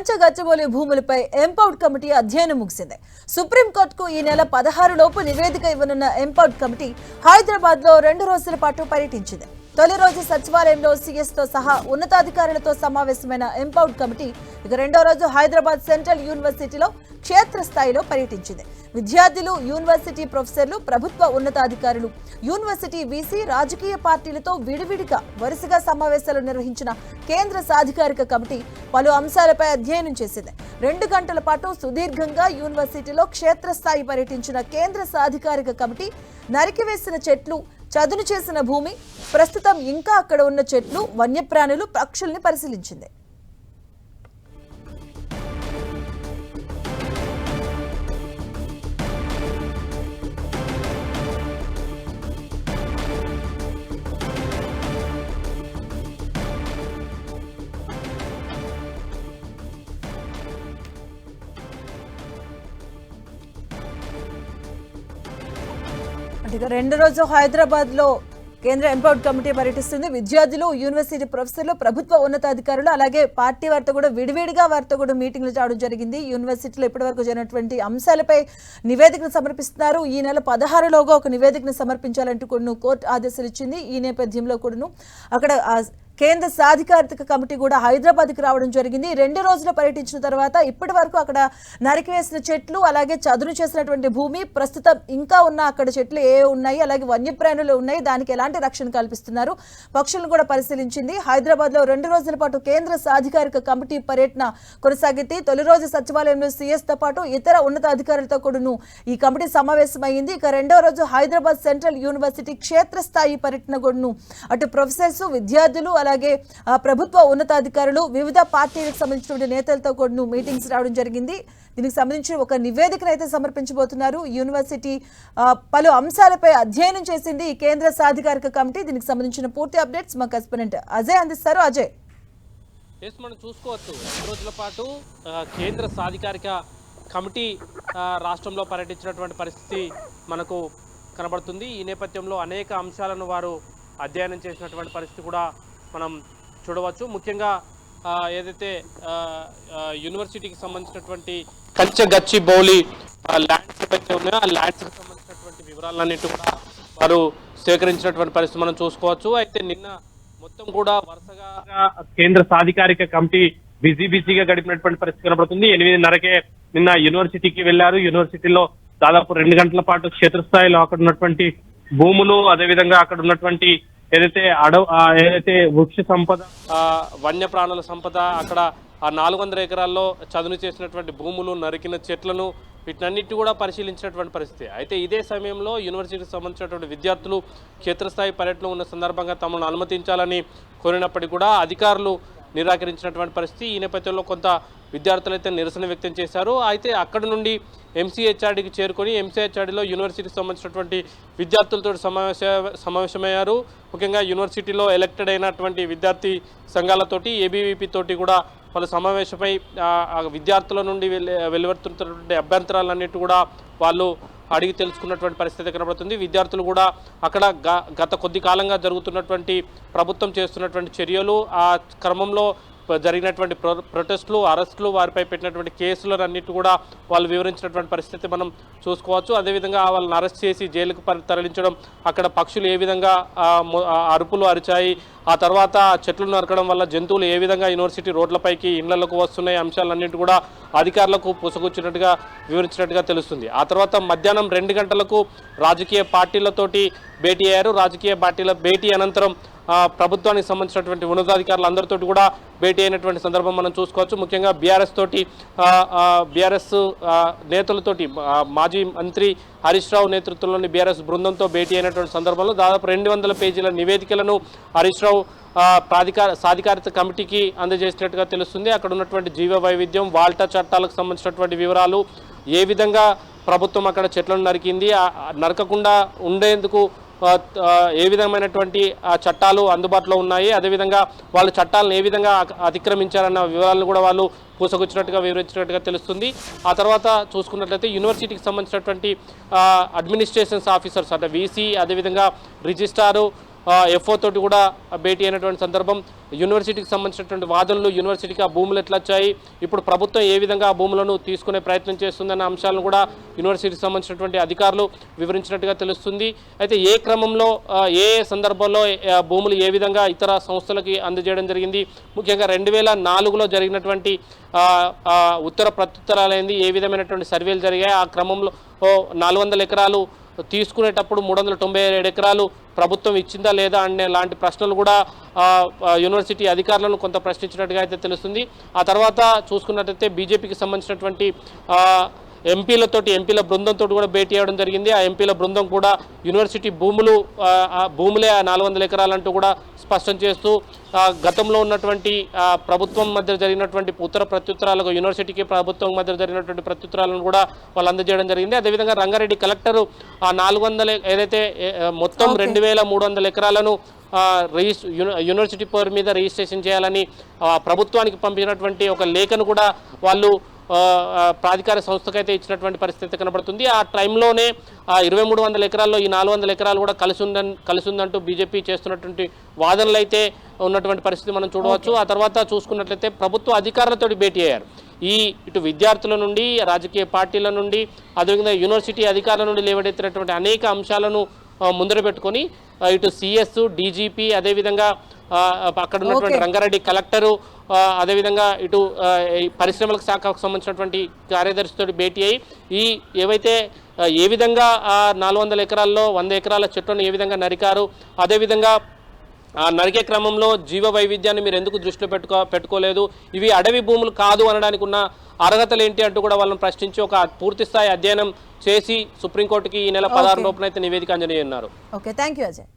కంచె గచ్చబోలి భూములపై ఎంపౌడ్ కమిటీ అధ్యయనం ముగిసింది. సుప్రీంకోర్టుకు ఈ నెల పదహారు లోపు నివేదిక ఇవ్వనున్న ఎంపౌడ్ కమిటీ హైదరాబాద్లో రెండు రోజుల పాటు పర్యటించింది. తొలి రోజు సచివాలయంలో సీఎస్తో సహా ఉన్నతాధికారులతో సమావేశమైన ఎంపౌడ్ కమిటీ ఇక రెండో రోజు హైదరాబాద్ సెంట్రల్ యూనివర్సిటీలో క్షేత్రస్థాయిలో పర్యటించింది. విద్యార్థులు యూనివర్సిటీ ప్రొఫెసర్లు ప్రభుత్వ ఉన్నతాధికారులు యూనివర్సిటీ వీసీ రాజకీయ పార్టీలతో విడివిడిగా వరుసగా సమావేశాలు నిర్వహించిన కేంద్ర సాధికారిక కమిటీ పలు అంశాలపై అధ్యయనం చేసింది. రెండు గంటల పాటు సుదీర్ఘంగా యూనివర్సిటీలో క్షేత్రస్థాయి పర్యటించిన కేంద్ర సాధికారిక కమిటీ నరికివేసిన చెట్లు చదును చేసిన భూమి ప్రస్తుతం ఇంకా అక్కడ ఉన్న చెట్లు వన్యప్రాణులు పక్షుల్ని పరిశీలించింది. రెండు రోజు హైదరాబాద్లో కేంద్ర ఎంపవర్డ్ కమిటీ పర్యటిస్తుంది. విద్యార్థులు యూనివర్సిటీ ప్రొఫెసర్లు ప్రభుత్వ ఉన్నతాధికారులు అలాగే పార్టీ వారితో కూడా విడివిడిగా వారితో కూడా మీటింగ్లు చేయడం జరిగింది. యూనివర్సిటీలో ఇప్పటివరకు జరిగినటువంటి అంశాలపై నివేదికను సమర్పిస్తున్నారు. ఈ నెల పదహారులోగా ఒక నివేదికను సమర్పించాలంటూ కూడా కోర్టు ఆదేశాలు ఇచ్చింది. ఈ నేపథ్యంలో కూడాను అక్కడ కేంద్ర సాధికారిక కమిటీ కూడా హైదరాబాద్కి రావడం జరిగింది. రెండు రోజులు పర్యటించిన తర్వాత ఇప్పటి వరకు అక్కడ నరికివేసిన చెట్లు అలాగే చదును చేసినటువంటి భూమి ప్రస్తుతం ఇంకా ఉన్న అక్కడ చెట్లు ఏ ఉన్నాయి అలాగే వన్యప్రాణులు ఉన్నాయి దానికి ఎలాంటి రక్షణ కల్పిస్తున్నారు పక్షులను కూడా పరిశీలించింది. హైదరాబాద్లో రెండు రోజుల పాటు కేంద్ర సాధికారిక కమిటీ పర్యటన కొనసాగింది. తొలి రోజు సచివాలయంలో సీఎస్తో పాటు ఇతర ఉన్నతాధికారులతో కూడాను ఈ కమిటీ సమావేశమైంది. ఇక రెండో రోజు హైదరాబాద్ సెంట్రల్ యూనివర్సిటీ క్షేత్రస్థాయి పర్యటన కూడాను. అటు ప్రొఫెసర్స్ విద్యార్థులు అలాగే అలాగే ప్రభుత్వ ఉన్నతాధికారులు వివిధ పార్టీలకు సంబంధించినటువంటి నేతలతో కూడా మీటింగ్స్ రావడం జరిగింది. దీనికి సంబంధించిన ఒక నివేదికను అయితే సమర్పించబోతున్నారు. యూనివర్సిటీ పలు అంశాలపై అధ్యయనం చేసింది ఈ కేంద్ర సాధికారిక కమిటీ. దీనికి సంబంధించిన పూర్తి అప్డేట్స్ మా కరెస్పాండెంట్ అజయ్ అందిస్తారు. అజయ్. ఎస్ మనం చూసుకోవచ్చు. రోజుల పాటు కేంద్ర సాధికారిక కమిటీ రాష్ట్రంలో పర్యటించినటువంటి పరిస్థితి మనకు కనబడుతుంది. ఈ నేపథ్యంలో అనేక అంశాలను వారు అధ్యయనం చేసినటువంటి పరిస్థితి కూడా మనం చూడవచ్చు. ముఖ్యంగా ఆ, ఏదైతే ఆ, యూనివర్సిటీకి సంబంధించినటువంటి కంచె గచ్చి బౌలి ల్యాండ్స్ ఏవైతే ఉన్నాయో ఆ ల్యాండ్స్కి సంబంధించినటువంటి వివరాలన్నింటి కూడా వారు సేకరించినటువంటి పరిస్థితి మనం చూసుకోవచ్చు. అయితే నిన్న మొత్తం కూడా వరుసగా కేంద్ర సాధికారిక కమిటీ బిజీ బిజీగా గడిపినటువంటి పరిస్థితి కనబడుతుంది. ఎనిమిదిన్నరకే నిన్న యూనివర్సిటీకి వెళ్ళారు యూనివర్సిటీలో దాదాపు రెండు గంటల పాటు క్షేత్రస్థాయిలో అక్కడ ఉన్నటువంటి భూములు అదేవిధంగా అక్కడ ఉన్నటువంటి ఏదైతే అడవు ఏదైతే వృక్ష సంపద వన్యప్రాణుల సంపద అక్కడ ఆ నాలుగు వందల ఎకరాల్లో చదును చేసినటువంటి భూములు నరికిన చెట్లను వీటినన్నిటి కూడా పరిశీలించినటువంటి పరిస్థితి. అయితే ఇదే సమయంలో యూనివర్సిటీకి సంబంధించినటువంటి విద్యార్థులు క్షేత్రస్థాయి పర్యటనలో ఉన్న సందర్భంగా తమను అనుమతించాలని కోరినప్పటికీ కూడా అధికారులు నిరాకరించినటువంటి పరిస్థితి ఈ నేపథ్యంలో కొంత విద్యార్థులు అయితే నిరసన వ్యక్తం చేశారు. అయితే అక్కడ నుండి ఎంసీహెచ్ఆర్డీకి చేరుకొని ఎంసీహెచ్ఆర్డీలో యూనివర్సిటీకి సంబంధించినటువంటి విద్యార్థులతో సమావేశ సమావేశమయ్యారు. ముఖ్యంగా యూనివర్సిటీలో ఎలక్టెడ్ అయినటువంటి విద్యార్థి సంఘాలతోటి ఏబీవీపీ తోటి కూడా వాళ్ళు సమావేశమై విద్యార్థుల నుండి వెలువడుతున్నటువంటి అభ్యంతరాలన్నిటి కూడా వాళ్ళు అడిగి తెలుసుకున్నటువంటి పరిస్థితి కనబడుతుంది. విద్యార్థులు కూడా అక్కడ గత కొద్ది కాలంగా జరుగుతున్నటువంటి ప్రభుత్వం చేస్తున్నటువంటి చర్యలు ఆ క్రమంలో జరిగినటువంటి ప్రొ ప్రొటెస్టులు అరెస్టులు వారిపై పెట్టినటువంటి కేసులన్నిటి కూడా వాళ్ళు వివరించినటువంటి పరిస్థితి మనం చూసుకోవచ్చు. అదేవిధంగా వాళ్ళని అరెస్ట్ చేసి జైలుకు తరలించడం అక్కడ పక్షులు ఏ విధంగా అరుపులు అరిచాయి ఆ తర్వాత చెట్లు నరకడం వల్ల జంతువులు ఏ విధంగా యూనివర్సిటీ రోడ్లపైకి ఇళ్ళకు వస్తున్నాయి అంశాలన్నింటి కూడా అధికారులకు పూసగుచ్చినట్టుగా వివరించినట్టుగా తెలుస్తుంది. ఆ తర్వాత మధ్యాహ్నం రెండు గంటలకు రాజకీయ పార్టీలతోటి భేటీ అయ్యారు. రాజకీయ పార్టీల భేటీ అనంతరం ప్రభుత్వానికి సంబంధించినటువంటి ఉన్నతాధికారులు అందరితో కూడా భేటీ అయినటువంటి సందర్భం మనం చూసుకోవచ్చు. ముఖ్యంగా బీఆర్ఎస్ తోటి బీఆర్ఎస్ నేతలతోటి మాజీ మంత్రి హరీష్ రావు నేతృత్వంలోని బీఆర్ఎస్ బృందంతో భేటీ అయినటువంటి సందర్భంలో దాదాపు రెండు వందల పేజీల నివేదికలను హరీష్ రావు ప్రాధికార సాధికారిత కమిటీకి అందజేసినట్టుగా తెలుస్తుంది. అక్కడ ఉన్నటువంటి జీవ వైవిధ్యం వాల్టా చట్టాలకు సంబంధించినటువంటి వివరాలు ఏ విధంగా ప్రభుత్వం అక్కడ చెట్లను నరికింది నరకకుండా ఉండేందుకు ఏ విధమైనటువంటి ఆ, చట్టాలు అందుబాటులో ఉన్నాయి? అదేవిధంగా వాళ్ళు చట్టాలను ఏ విధంగా అతిక్రమించారన్న వివరాలను కూడా వాళ్ళు పూసగుచ్చినట్టుగా వివరించినట్టుగా తెలుస్తుంది. ఆ తర్వాత చూసుకున్నట్లయితే యూనివర్సిటీకి సంబంధించినటువంటి అడ్మినిస్ట్రేషన్స్ ఆఫీసర్స్ అంటే వీసీ అదేవిధంగా రిజిస్ట్రారు ఎఫ్ఓ తోటి కూడా భేటీ అయినటువంటి సందర్భం. యూనివర్సిటీకి సంబంధించినటువంటి వాదనలు యూనివర్సిటీకి ఆ భూములు ఎట్లా వచ్చాయి ఇప్పుడు ప్రభుత్వం ఏ విధంగా ఆ భూములను తీసుకునే ప్రయత్నం చేస్తుందన్న అంశాలను కూడా యూనివర్సిటీకి సంబంధించినటువంటి అధికారులు వివరించినట్టుగా తెలుస్తుంది. అయితే ఏ క్రమంలో ఏ ఏ సందర్భంలో భూములు ఏ విధంగా ఇతర సంస్థలకి అందజేయడం జరిగింది? ముఖ్యంగా రెండు వేల నాలుగులో జరిగినటువంటి ఉత్తర ప్రత్యుత్తరాలైంది ఏ విధమైనటువంటి సర్వేలు జరిగాయి? ఆ క్రమంలో నాలుగు వందల ఎకరాలు తీసుకునేటప్పుడు మూడు వందల తొంభై ఏడు ఎకరాలు ప్రభుత్వం ఇచ్చిందా లేదా అనే లాంటి ప్రశ్నలు కూడా యూనివర్సిటీ అధికారులను కొంత ప్రశ్నించినట్టుగా అయితే తెలుస్తుంది. ఆ తర్వాత చూసుకున్నట్టయితే బీజేపీకి సంబంధించినటువంటి ఎంపీలతోటి ఎంపీల బృందంతో కూడా భేటీ అవ్వడం జరిగింది. ఆ ఎంపీల బృందం కూడా యూనివర్సిటీ భూములు ఆ, ఆ భూములే నాలుగు వందల ఎకరాలంటూ కూడా స్పష్టం చేస్తూ గతంలో ఉన్నటువంటి ప్రభుత్వం మధ్య జరిగినటువంటి ఉత్తర ప్రత్యుత్తరాలకు యూనివర్సిటీకి ప్రభుత్వం మధ్య జరిగినటువంటి ప్రత్యుత్తరాలను కూడా వాళ్ళు అందజేయడం జరిగింది. అదేవిధంగా రంగారెడ్డి కలెక్టరు ఆ నాలుగు వందల ఏదైతే మొత్తం రెండు వేల మూడు వందల ఎకరాలను రిజిస్ యూని- యూనివర్సిటీ పేరు మీద రిజిస్ట్రేషన్ చేయాలని ఆ, ప్రభుత్వానికి పంపినటువంటి ఒక లేఖను కూడా వాళ్ళు ప్రాధికార సంస్థకైతే ఇచ్చినటువంటి పరిస్థితి కనబడుతుంది. ఆ టైంలోనే ఆ ఇరవై మూడు వందల ఎకరాల్లో ఈ నాలుగు వందల ఎకరాలు కూడా కలిసి ఉందని కలిసి ఉందంటూ బీజేపీ చేస్తున్నటువంటి వాదనలు అయితే ఉన్నటువంటి పరిస్థితి మనం చూడవచ్చు. ఆ తర్వాత చూసుకున్నట్లయితే ప్రభుత్వ అధికారులతో భేటీ అయ్యారు. ఈ ఇటు విద్యార్థుల నుండి రాజకీయ పార్టీల నుండి అదేవిధంగా యూనివర్సిటీ అధికారుల నుండి లేవనెత్తినటువంటి అనేక అంశాలను ముందర పెట్టుకొని ఇటు సిఎస్ డీజీపీ అదేవిధంగా అక్కడ ఉన్నటువంటి. రంగారెడ్డి కలెక్టరు అదేవిధంగా ఇటు పరిశ్రమలకు శాఖకు సంబంధించినటువంటి కార్యదర్శితో భేటీ అయ్యి ఈ ఏవైతే ఏ విధంగా ఆ నాలుగు వందల ఎకరాల్లో వంద ఎకరాల చెట్లను ఏ విధంగా నరికారు అదేవిధంగా ఆ నరికే క్రమంలో జీవ వైవిధ్యాన్ని మీరు ఎందుకు దృష్టిలో పెట్టుకో పెట్టుకోలేదు ఇవి అడవి భూములు కాదు అనడానికి ఉన్న అర్హతలు ఏంటి అంటూ కూడా వాళ్ళని ప్రశ్నించి ఒక పూర్తి స్థాయి అధ్యయనం చేసి సుప్రీంకోర్టుకి ఈ నెల పదహారు లోపునైతే నివేదిక అంజనేయన్నారు ఓకే థ్యాంక్ యూ అజయ్.